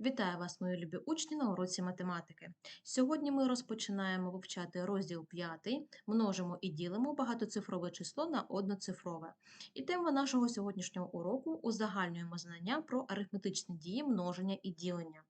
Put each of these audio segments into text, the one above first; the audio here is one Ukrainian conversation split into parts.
Вітаю вас, мої любі учні, на уроці математики. Сьогодні ми розпочинаємо вивчати розділ 5, множимо і ділимо багатоцифрове число на одноцифрове. І тема нашого сьогоднішнього уроку узагальнюємо знання про арифметичні дії множення і ділення.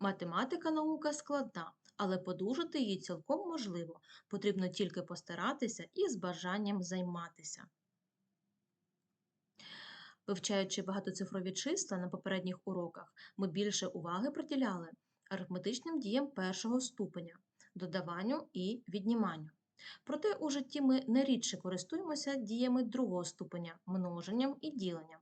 Математика наука складна, але подужати її цілком можливо. Потрібно тільки постаратися і з бажанням займатися. Вивчаючи багатоцифрові числа на попередніх уроках, ми більше уваги приділяли арифметичним діям першого ступеня, додаванню і відніманню. Проте у житті ми не рідше користуємося діями другого ступеня множенням і діленням.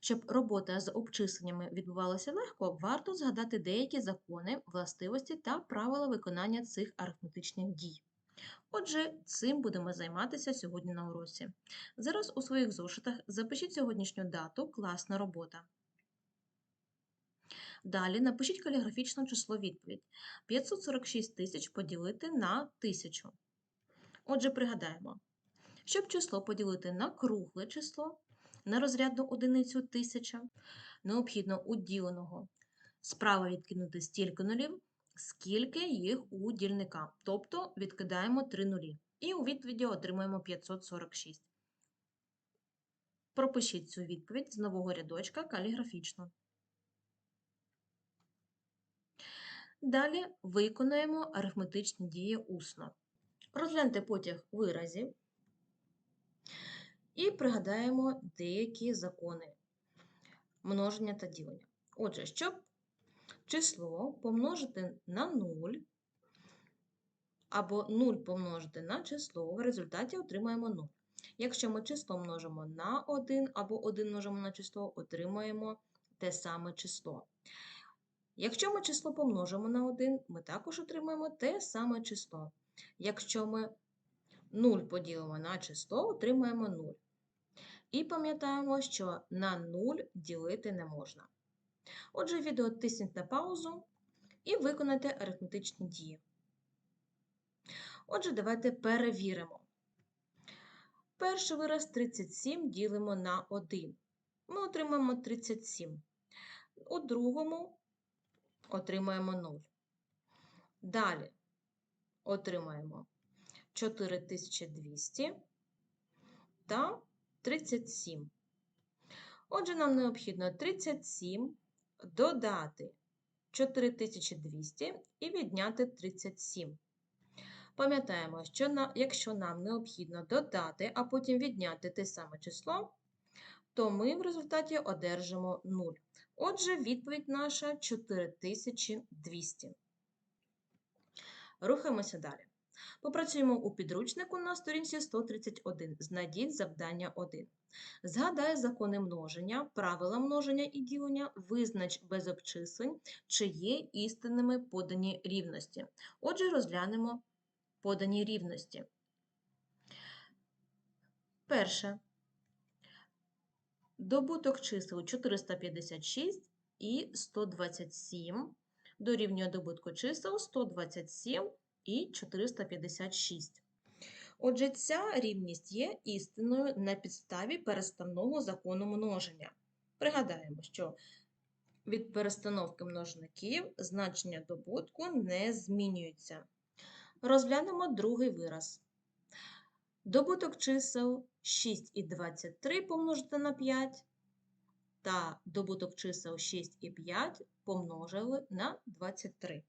Щоб робота з обчисленнями відбувалася легко, варто згадати деякі закони, властивості та правила виконання цих арифметичних дій. Отже, цим будемо займатися сьогодні на уроці. Зараз у своїх зошитах запишіть сьогоднішню дату класна робота. Далі напишіть каліграфічне число відповідь. 546 тисяч поділити на 1000. Отже, пригадаємо, щоб число поділити на кругле число, на розрядну одиницю 1000, необхідно у діленого справа відкинути стільки нулів, скільки їх у дільника. Тобто відкидаємо 3 нулі. І у відповіді отримуємо 546. Пропишіть цю відповідь з нового рядочка каліграфічно. Далі виконаємо арифметичні дії усно. Розгляньте потяг виразів і пригадаємо деякі закони множення та ділення. Отже, щоб число помножити на 0 або 0 помножити на число, в результаті отримаємо 0. Якщо ми число множимо на 1 або 1 множимо на число, отримаємо те саме число. Якщо ми число помножимо на 1, ми також отримаємо те саме число. Якщо ми 0 поділимо на число, отримаємо 0. І пам'ятаємо, що на 0 ділити не можна. Отже, відео тисніть на паузу і виконайте арифметичні дії. Отже, давайте перевіримо. Перший вираз 37 ділимо на 1. Ми отримаємо 37. У другому отримаємо 0. Далі отримаємо 4200 та 37. Отже, нам необхідно 37 додати 4200 і відняти 37. Пам'ятаємо, що на, якщо нам необхідно додати, а потім відняти те саме число, то ми в результаті одержимо 0. Отже, відповідь наша 4200. Рухаємося далі. Попрацюємо у підручнику на сторінці 131. Знайдіть завдання 1. Згадай закони множення, правила множення і ділення, визнач без обчислень, чи є істинними подані рівності. Отже, розглянемо подані рівності. Перше. Добуток чисел 456 і 127 дорівнює добутку чисел 127 і 456. Отже, ця рівність є істинною на підставі переставного закону множення. Пригадаємо, що від перестановки множників значення добутку не змінюється. Розглянемо другий вираз. Добуток чисел 6 і 23 помножити на 5 та добуток чисел 6 і 5 помножили на 23.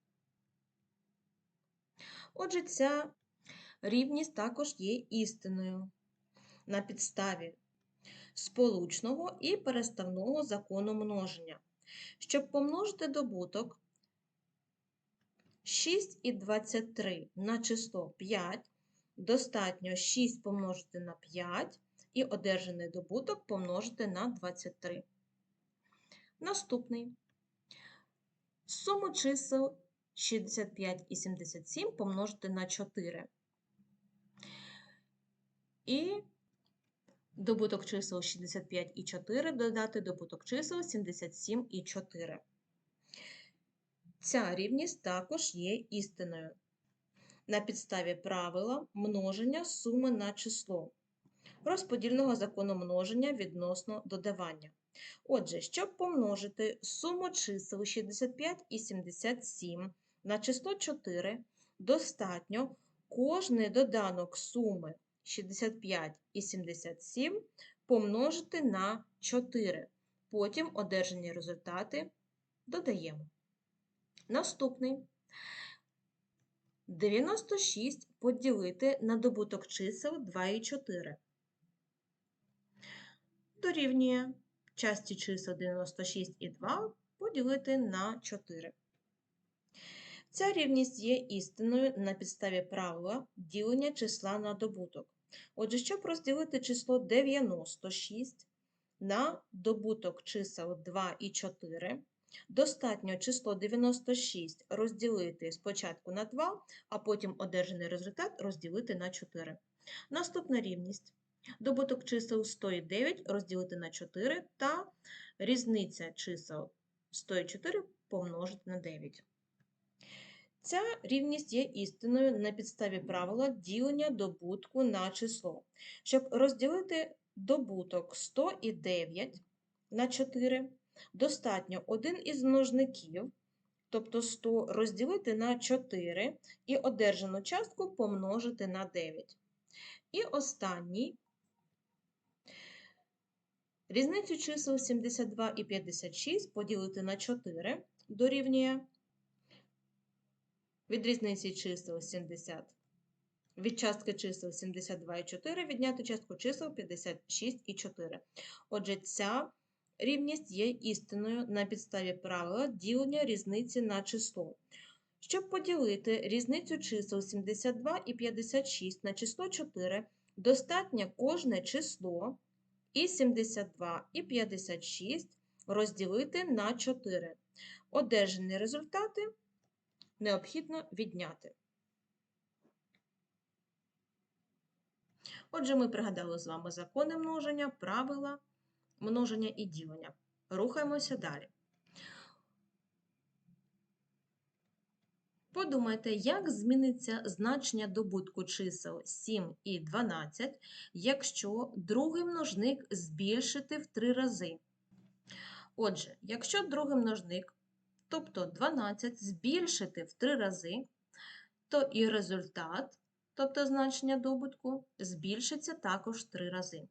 Отже, ця рівність також є істиною на підставі сполучного і переставного закону множення. Щоб помножити добуток 6 і 23 на число 5, достатньо 6 помножити на 5 і одержаний добуток помножити на 23. Наступний. Суму чисел 65 і 77 помножити на 4. І добуток чисел 65 і 4 додати добуток чисел 77 і 4. Ця рівність також є істиною. На підставі правила множення суми на число, розподільного закону множення відносно додавання. Отже, щоб помножити суму чисел 65 і 77 на число 4, достатньо кожний доданок суми 65 і 77 помножити на 4. Потім одержані результати додаємо. Наступний. 96 поділити на добуток чисел 2 і 4. Дорівнює часті чисел 96 і 2 поділити на 4. Ця рівність є істинною на підставі правила ділення числа на добуток. Отже, щоб розділити число 96 на добуток чисел 2 і 4, достатньо число 96 розділити спочатку на 2, а потім одержаний результат розділити на 4. Наступна рівність. Добуток чисел 109 розділити на 4 та різниця чисел 104 помножити на 9. Ця рівність є істинною на підставі правила ділення добутку на число. Щоб розділити добуток 109 на 4, достатньо один із множників, тобто 100, розділити на 4 і одержану частку помножити на 9. І останній різницю чисел 72 і 56 поділити на 4 дорівнює від різниці чисел 70. Від частки чисел 72 і 4 відняти частку чисел 56 і 4. Отже, ця рівність є істинною на підставі правила ділення різниці на число. Щоб поділити різницю чисел 72 і 56 на число 4, достатньо кожне число і 72 і 56 розділити на 4. Одержані результати необхідно відняти. Отже, ми пригадали з вами закони множення, правила множення і ділення. Рухаємося далі. Подумайте, як зміниться значення добутку чисел 7 і 12, якщо другий множник збільшити в 3 рази. Отже, якщо другий множник тобто 12 збільшити в 3 рази, то і результат, тобто значення добутку, збільшиться також в 3 рази.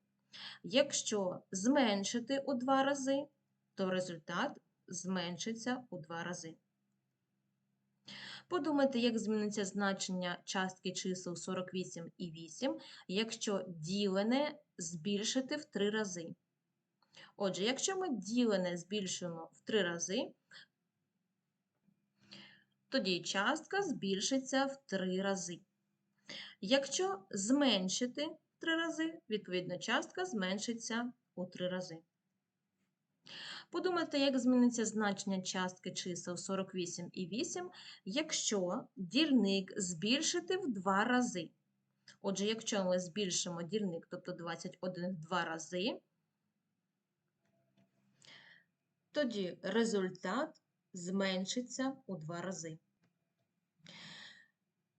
Якщо зменшити у 2 рази, то результат зменшиться у 2 рази. Подумайте, як зміниться значення частки чисел 48 і 8, якщо ділене збільшити в 3 рази. Отже, якщо ми ділене збільшуємо в 3 рази, тоді частка збільшиться в 3 рази. Якщо зменшити в 3 рази, відповідно, частка зменшиться у 3 рази. Подумайте, як зміниться значення частки чисел 48 і 8, якщо дільник збільшити в 2 рази. Отже, якщо ми збільшимо дільник, тобто 21 в 2 рази, тоді результат зменшиться у два рази.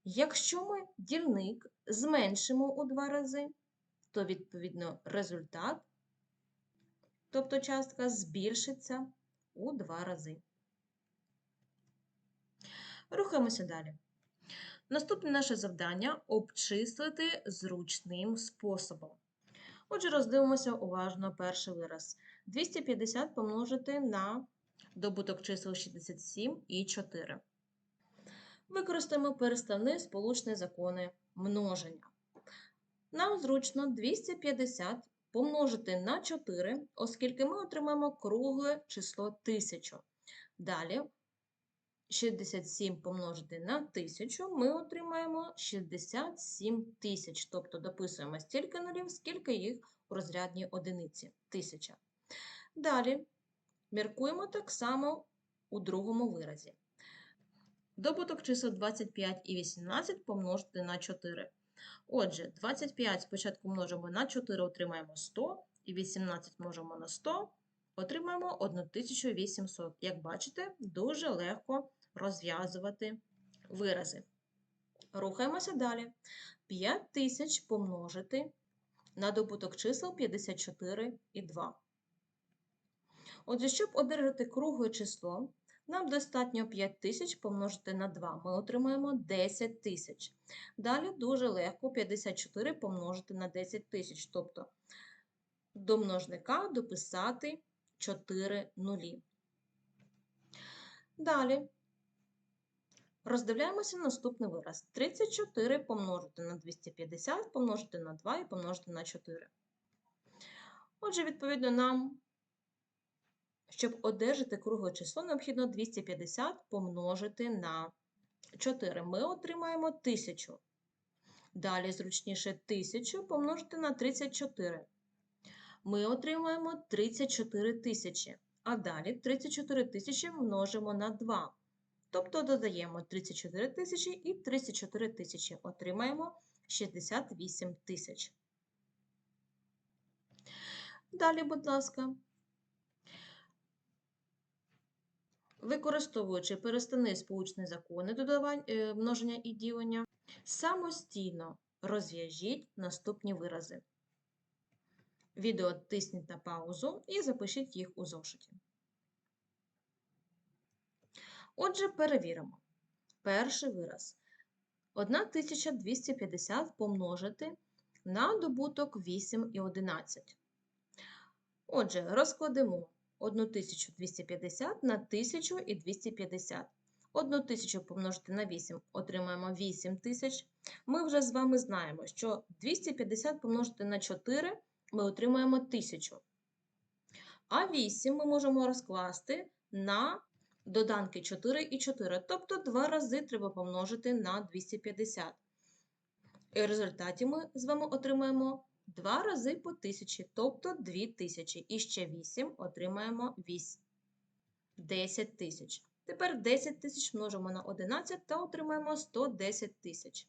Якщо ми дільник зменшимо у два рази, то, відповідно, результат, тобто частка, збільшиться у два рази. Рухаємося далі. Наступне наше завдання обчислити зручним способом. Отже, роздивимося уважно перший вираз. 250 помножити на добуток чисел 67 і 4. Використаємо переставні сполучні закони множення. Нам зручно 250 помножити на 4, оскільки ми отримаємо кругле число 1000. Далі 67 помножити на 1000 ми отримаємо 67 тисяч, тобто дописуємо стільки нулів, скільки їх у розрядній одиниці 1000. Далі Міркуємо так само у другому виразі. Добуток чисел 25 і 18 помножити на 4. Отже, 25 спочатку множимо на 4, отримаємо 100, і 18 множимо на 100, отримаємо 1800. Як бачите, дуже легко розв'язувати вирази. Рухаємося далі. 5000 помножити на добуток чисел 54 і 2. Отже, щоб одержати кругле число, нам достатньо 5 тисяч помножити на 2. Ми отримаємо 10 тисяч. Далі дуже легко 54 помножити на 10 тисяч. Тобто до множника дописати 4 нулі. Далі роздивляємося наступний вираз. 34 помножити на 250, помножити на 2 і помножити на 4. Отже, відповідно, нам, щоб одержати кругле число, необхідно 250 помножити на 4. Ми отримаємо 1000. Далі зручніше 1000 помножити на 34. Ми отримаємо 34 тисячі. А далі 34 тисячі множимо на 2. Тобто додаємо 34 тисячі і 34 тисячі. Отримаємо 68 тисяч. Далі, будь ласка. Використовуючи переставний сполучні закони е, множення і ділення, самостійно розв'яжіть наступні вирази. Відео тисніть на паузу і запишіть їх у зошиті. Отже, перевіримо. Перший вираз. 1250 помножити на добуток 8 і 11. Отже, розкладемо 1250 на 1250. 1000 помножити на 8 отримаємо 8000. Ми вже з вами знаємо, що 250 помножити на 4 ми отримаємо 1000. А 8 ми можемо розкласти на доданки 4 і 4. Тобто 2 рази треба помножити на 250. І в результаті ми з вами отримаємо 2 рази по 1000, тобто 2000. І ще 8 отримаємо 8. 10 тисяч. Тепер 10 тисяч множимо на 11 та отримаємо 110 тисяч.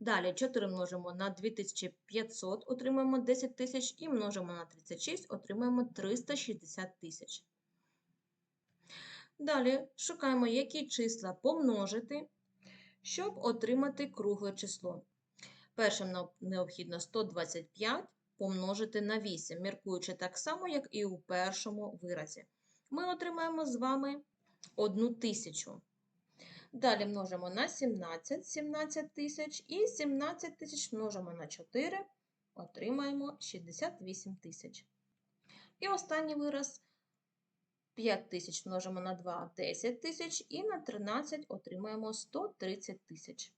Далі 4 множимо на 2500, отримаємо 10 тисяч і множимо на 36, отримаємо 360 тисяч. Далі шукаємо, які числа помножити, щоб отримати кругле число. Першим необхідно 125 помножити на 8, міркуючи так само, як і у першому виразі. Ми отримаємо з вами 1 тисячу. Далі множимо на 17, 17 тисяч і 17 тисяч множимо на 4, отримаємо 68 тисяч. І останній вираз 5 тисяч множимо на 2 10 тисяч і на 13 отримаємо 130 тисяч.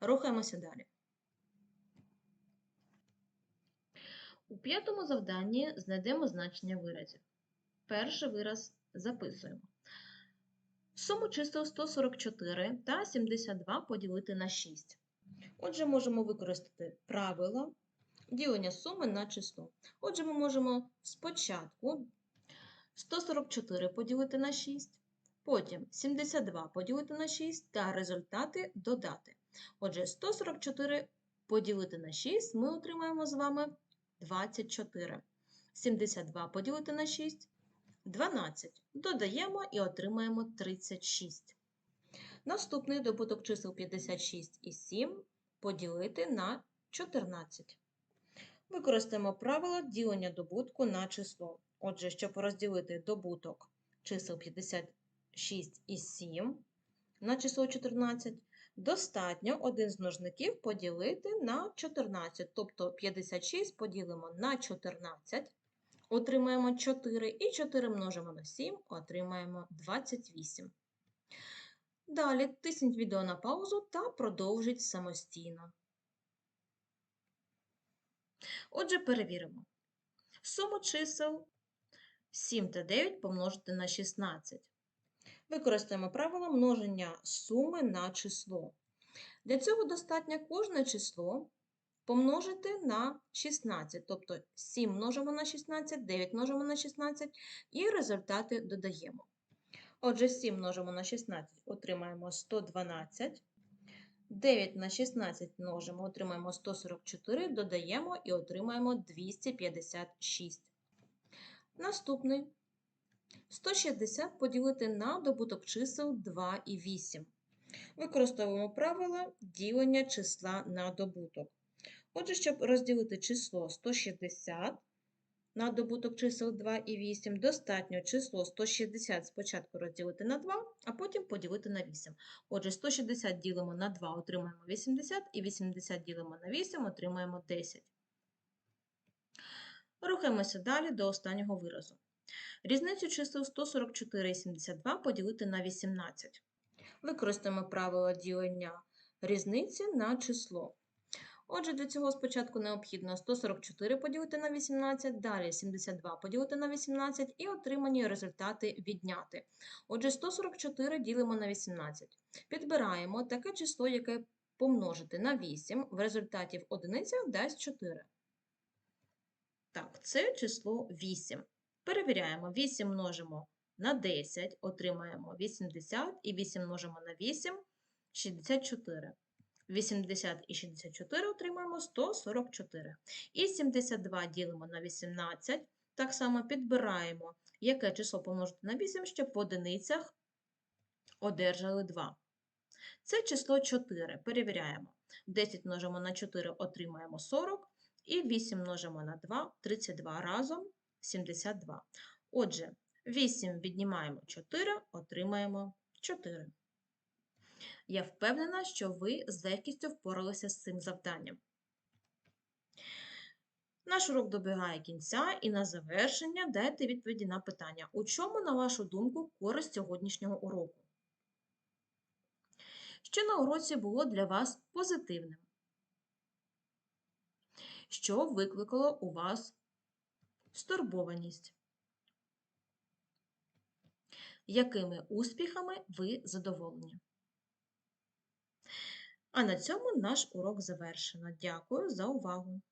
Рухаємося далі. У п'ятому завданні знайдемо значення виразів. Перший вираз записуємо. Суму чисел 144 та 72 поділити на 6. Отже, можемо використати правило ділення суми на число. Отже, ми можемо спочатку 144 поділити на 6, потім 72 поділити на 6 та результати додати. Отже, 144 поділити на 6 ми отримаємо з вами 24. 72 поділити на 6 12. Додаємо і отримаємо 36. Наступний добуток чисел 56 і 7 поділити на 14. Використаємо правило ділення добутку на число. Отже, щоб розділити добуток чисел 56 і 7 на число 14, достатньо один з множників поділити на 14. Тобто 56 поділимо на 14, отримаємо 4, і 4 множимо на 7, отримаємо 28. Далі тисніть відео на паузу та продовжіть самостійно. Отже, перевіримо. Суму чисел 7 та 9 помножити на 16. Використаємо правило множення суми на число. Для цього достатньо кожне число помножити на 16. Тобто 7 множимо на 16, 9 множимо на 16 і результати додаємо. Отже, 7 множимо на 16, отримаємо 112. 9 на 16 множимо, отримаємо 144, додаємо і отримаємо 256. Наступний 160 поділити на добуток чисел 2 і 8. Використовуємо правило ділення числа на добуток. Отже, щоб розділити число 160 на добуток чисел 2 і 8, достатньо число 160 спочатку розділити на 2, а потім поділити на 8. Отже, 160 ділимо на 2, отримаємо 80, і 80 ділимо на 8, отримаємо 10. Рухаємося далі до останнього виразу. Різницю чисел 144 і 72 поділити на 18. Використаємо правило ділення різниці на число. Отже, для цього спочатку необхідно 144 поділити на 18, далі 72 поділити на 18 і отримані результати відняти. Отже, 144 ділимо на 18. Підбираємо таке число, яке помножити на 8, в результаті в одиницях дасть 4. Так, це число 8. Перевіряємо, 8 множимо на 10, отримаємо 80, і 8 множимо на 8 – 64. 80 і 64 отримаємо 144. І 72 ділимо на 18, так само підбираємо, яке число помножити на 8, щоб в одиницях одержали 2. Це число 4. Перевіряємо. 10 множимо на 4 отримаємо 40, і 8 множимо на 2 – 32 разом 72. Отже, 8 віднімаємо 4, отримаємо 4. Я впевнена, що ви з легкістю впоралися з цим завданням. Наш урок добігає кінця, і на завершення дайте відповіді на питання. У чому, на вашу думку, користь сьогоднішнього уроку? Що на уроці було для вас позитивним? Що викликало у вас стурбованість? Якими успіхами ви задоволені? А на цьому наш урок завершено. Дякую за увагу!